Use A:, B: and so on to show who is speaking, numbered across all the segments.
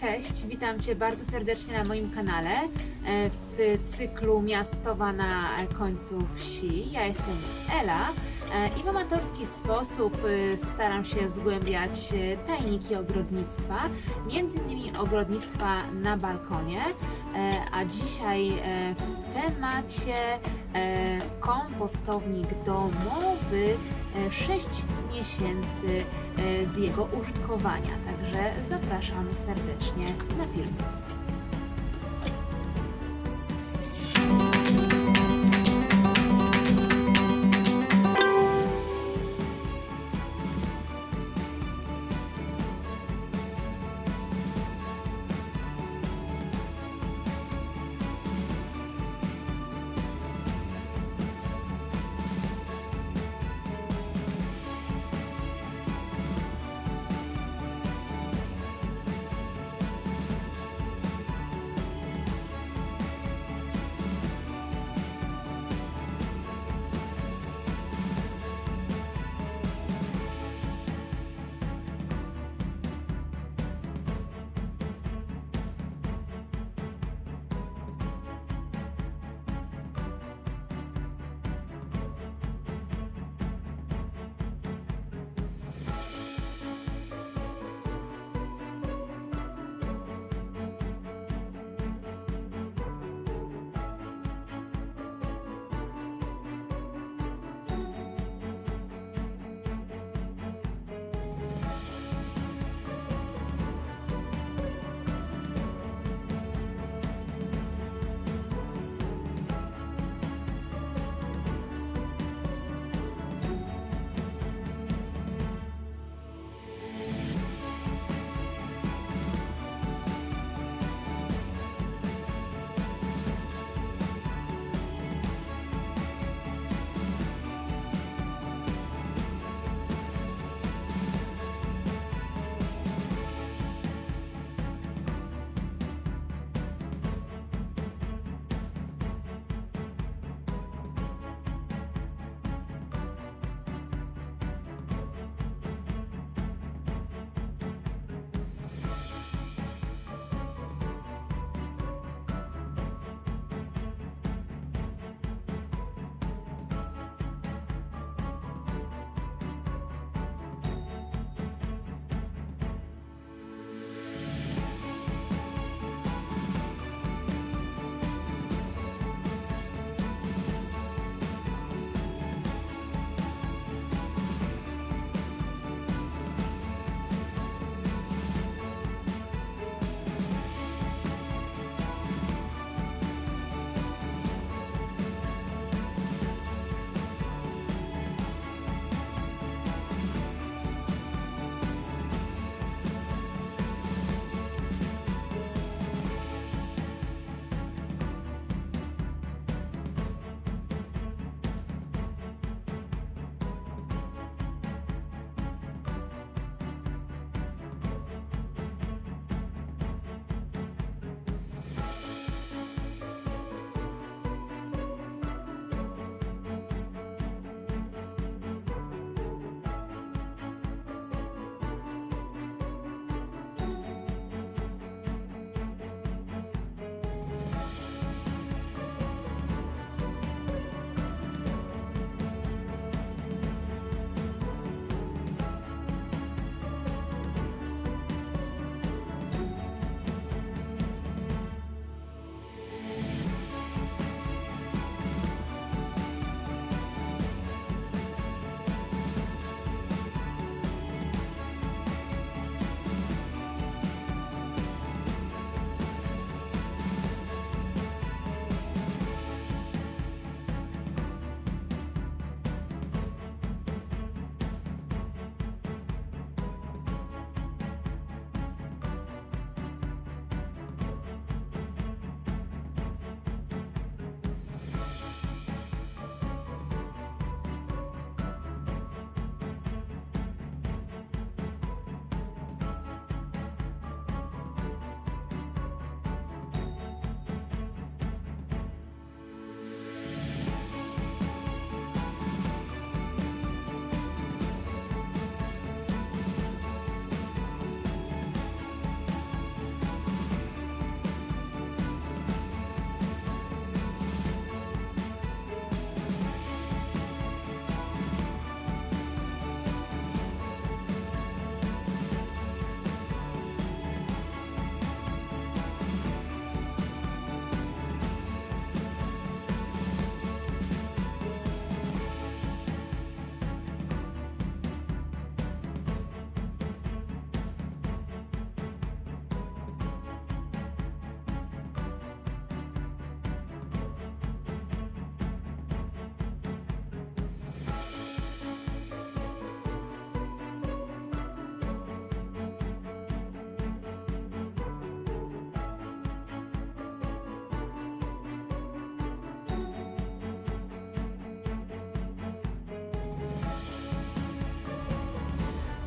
A: Cześć, witam Cię bardzo serdecznie na moim kanale e, w cyklu Miastowa na końcu wsi. Ja jestem Ela i w amatorski sposób e, staram się zgłębiać e, tajniki ogrodnictwa, między innymi ogrodnictwa na balkonie, e, a dzisiaj e, w temacie e, kompostownik domowy 6 miesięcy e, z jego użytkowania. Także zapraszam serdecznie na film.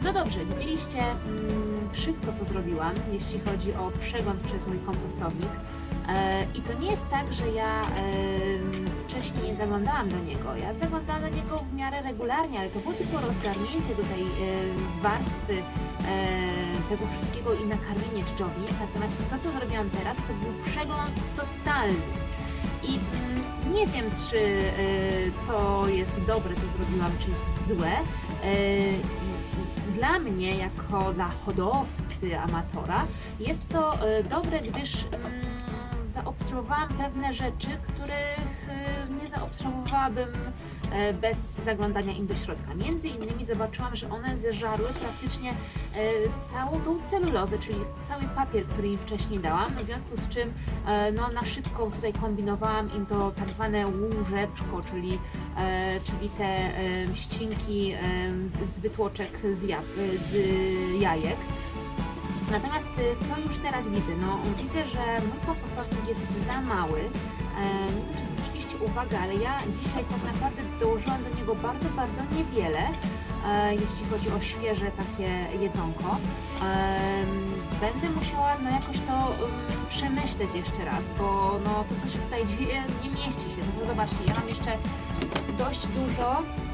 A: No dobrze, widzieliście mm, wszystko, co zrobiłam, jeśli chodzi o przegląd przez mój kompostownik. E, I to nie jest tak, że ja wcześniej nie zaglądałam do niego. Ja zaglądałam do niego w miarę regularnie, ale to było tylko rozgarnięcie tutaj e, warstwy e, tego wszystkiego i nakarmienie dżdżownic. Natomiast to, co zrobiłam teraz, to był przegląd totalny. I mm, nie wiem, czy to jest dobre, co zrobiłam, czy jest złe. Dla mnie, jako dla hodowcy amatora, jest to e, dobre, gdyż mm, zaobserwowałam pewne rzeczy, których e, nie zaobserwowałabym e, bez zaglądania im do środka. Między innymi zobaczyłam, że one zeżarły praktycznie e, całą tą celulozę, czyli cały papier, który im wcześniej dałam, w związku z czym e, no, na szybko tutaj kombinowałam im to tak zwane łóżeczko, czyli, czyli te ścinki z wytłoczek z, ja, z jajek. Natomiast y, co już teraz widzę? No widzę, że mój kompostownik jest za mały. E, nie wiem, czy zwróciliście uwagę, ale ja dzisiaj tak naprawdę dołożyłam do niego bardzo, bardzo niewiele, e, jeśli chodzi o świeże takie jedzonko. Em, Będę musiała no jakoś to um, przemyśleć jeszcze raz, bo no to, co się tutaj dzieje, nie mieści się. No zobaczcie, ja mam jeszcze dość dużo mm,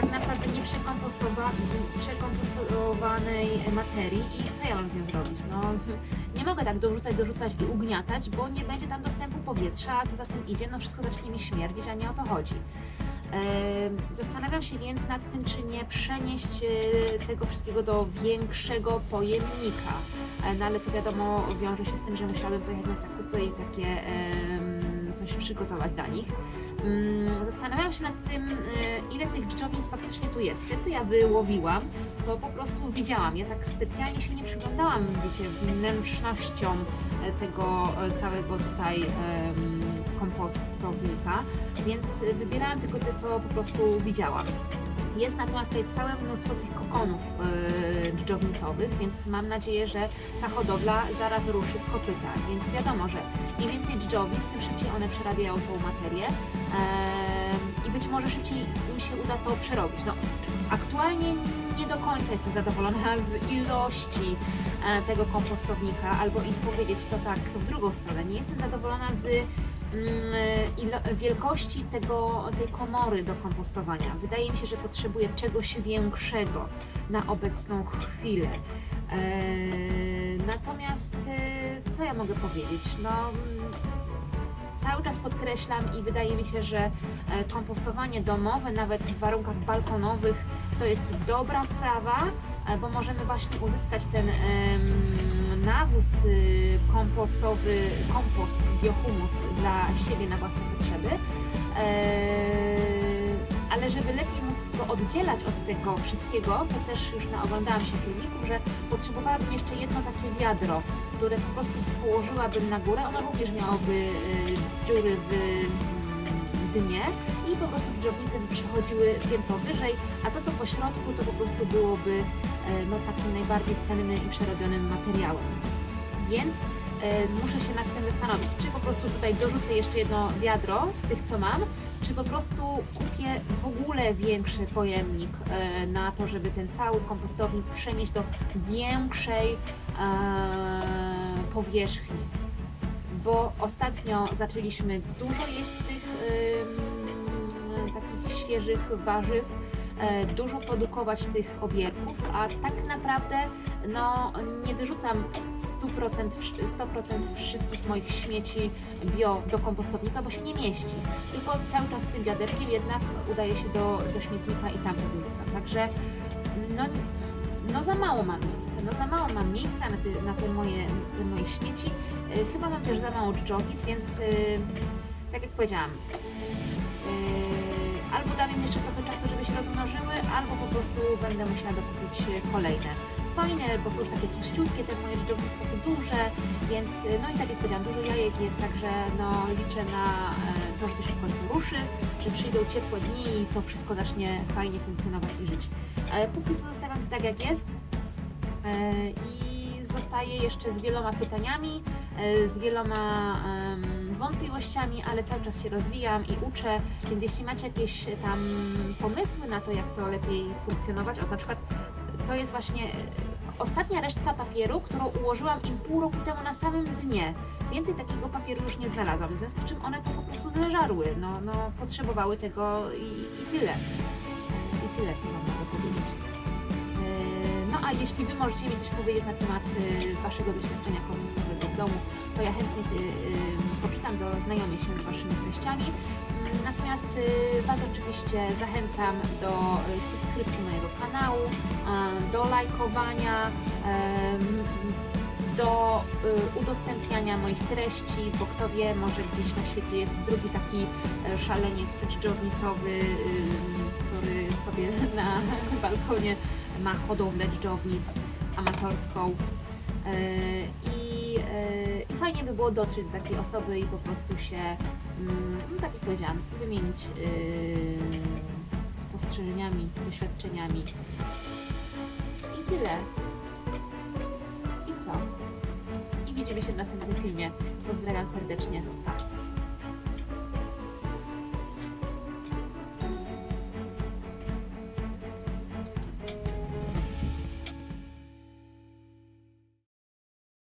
A: tak naprawdę nie przekompostowa- przekompostowanej materii i co ja mam z nią zrobić? No, nie mogę tak dorzucać, dorzucać i ugniatać, bo nie będzie tam dostępu powietrza, a co za tym idzie, no wszystko zacznie mi śmierdzić, a nie o to chodzi. Zastanawiam się więc nad tym, czy nie przenieść e, tego wszystkiego do większego pojemnika. E, No ale to wiadomo, wiąże się z tym, że musiałabym pojechać na zakupy i takie coś przygotować dla nich. Mm, Zastanawiam się nad tym, e, ile tych dżdżownic faktycznie tu jest. Te, co ja wyłowiłam, to po prostu widziałam. Ja tak specjalnie się nie przyglądałam, wiecie, wnętrznością e, tego e, całego tutaj kompostownika, więc e, wybierałam tylko te, co po prostu widziałam. Jest natomiast tutaj całe mnóstwo tych kokonów yy, dżdżownicowych, więc mam nadzieję, że ta hodowla zaraz ruszy z kopyta. Więc wiadomo, że im więcej dżdżownic, tym szybciej one przerabiają tą materię em, i być może szybciej im się uda to przerobić. No, aktualnie nie do końca jestem zadowolona z ilości e, tego kompostownika, albo i powiedzieć to tak w drugą stronę. Nie jestem zadowolona z wielkości tego, tej komory do kompostowania. Wydaje mi się, że potrzebuję czegoś większego na obecną chwilę. Eee, natomiast e, co ja mogę powiedzieć? No, mm, cały czas podkreślam i wydaje mi się, że e, kompostowanie domowe, nawet w warunkach balkonowych, to jest dobra sprawa, e, bo możemy właśnie uzyskać ten nawóz y, kompostowy, kompost, biohumus dla siebie na własne potrzeby. Eee, ale żeby lepiej móc go oddzielać od tego wszystkiego, to też już naoglądałam się filmików, że potrzebowałabym jeszcze jedno takie wiadro, które po prostu położyłabym na górę. Ono również miałoby y, dziury w mm, dnie po prostu dżdżownice by przechodziły piętro wyżej, a to co po środku to po prostu byłoby e, no, takim najbardziej cennym i przerobionym materiałem. Więc e, muszę się nad tym zastanowić, czy po prostu tutaj dorzucę jeszcze jedno wiadro z tych, co mam, czy po prostu kupię w ogóle większy pojemnik e, na to, żeby ten cały kompostownik przenieść do większej powierzchni. Bo ostatnio zaczęliśmy dużo jeść tych świeżych warzyw, e, dużo produkować tych obierków, a tak naprawdę no, nie wyrzucam w 100%, wsz- 100% wszystkich moich śmieci bio do kompostownika, bo się nie mieści. Tylko cały czas z tym wiaderkiem jednak udaje się do, do śmietnika i tam to wyrzucam. Także no, no za mało mam miejsca, no za mało mam miejsca na te, na te, moje, te moje śmieci. E, Chyba mam też za mało dżdżownic, więc e, tak jak powiedziałam, albo dam im jeszcze trochę czasu, żeby się rozmnożyły, albo po prostu będę musiała dokupić kolejne. Fajne, bo są już takie tłuściutkie, te moje dżdżownice takie duże, więc no i tak jak powiedziałam, dużo jajek jest, także no liczę na e, to, że to się w końcu ruszy, że przyjdą ciepłe dni i to wszystko zacznie fajnie funkcjonować i żyć. E, Póki co zostawiam to tak jak jest e, i pozostaję jeszcze z wieloma pytaniami, e, z wieloma wątpliwościami, ale cały czas się rozwijam i uczę, więc jeśli macie jakieś tam pomysły na to, jak to lepiej funkcjonować, o na przykład to jest właśnie ostatnia resztka papieru, którą ułożyłam im pół roku temu na samym dnie. Więcej takiego papieru już nie znalazłam, w związku z czym one to po prostu zeżarły, no, no potrzebowały tego i, i tyle. I tyle, co Wam mogę powiedzieć. A jeśli Wy możecie mi coś powiedzieć na temat yy, Waszego doświadczenia komunistowego w domu, to ja chętnie sobie, yy, poczytam, zaznajomię się z Waszymi treściami. Yy, Natomiast Was oczywiście zachęcam do subskrypcji mojego kanału, do lajkowania, do udostępniania moich treści, bo kto wie, może gdzieś na świecie jest drugi taki e, szaleniec dżdżownicowy, który sobie na balkonie ma hodowlę dżdżownic amatorską. Yy, I, yy, I fajnie by było dotrzeć do takiej osoby i po prostu się, mm, no tak jak powiedziałam, wymienić yy, spostrzeżeniami, doświadczeniami. I tyle. I co? I widzimy się w następnym filmie. Pozdrawiam serdecznie. Pa.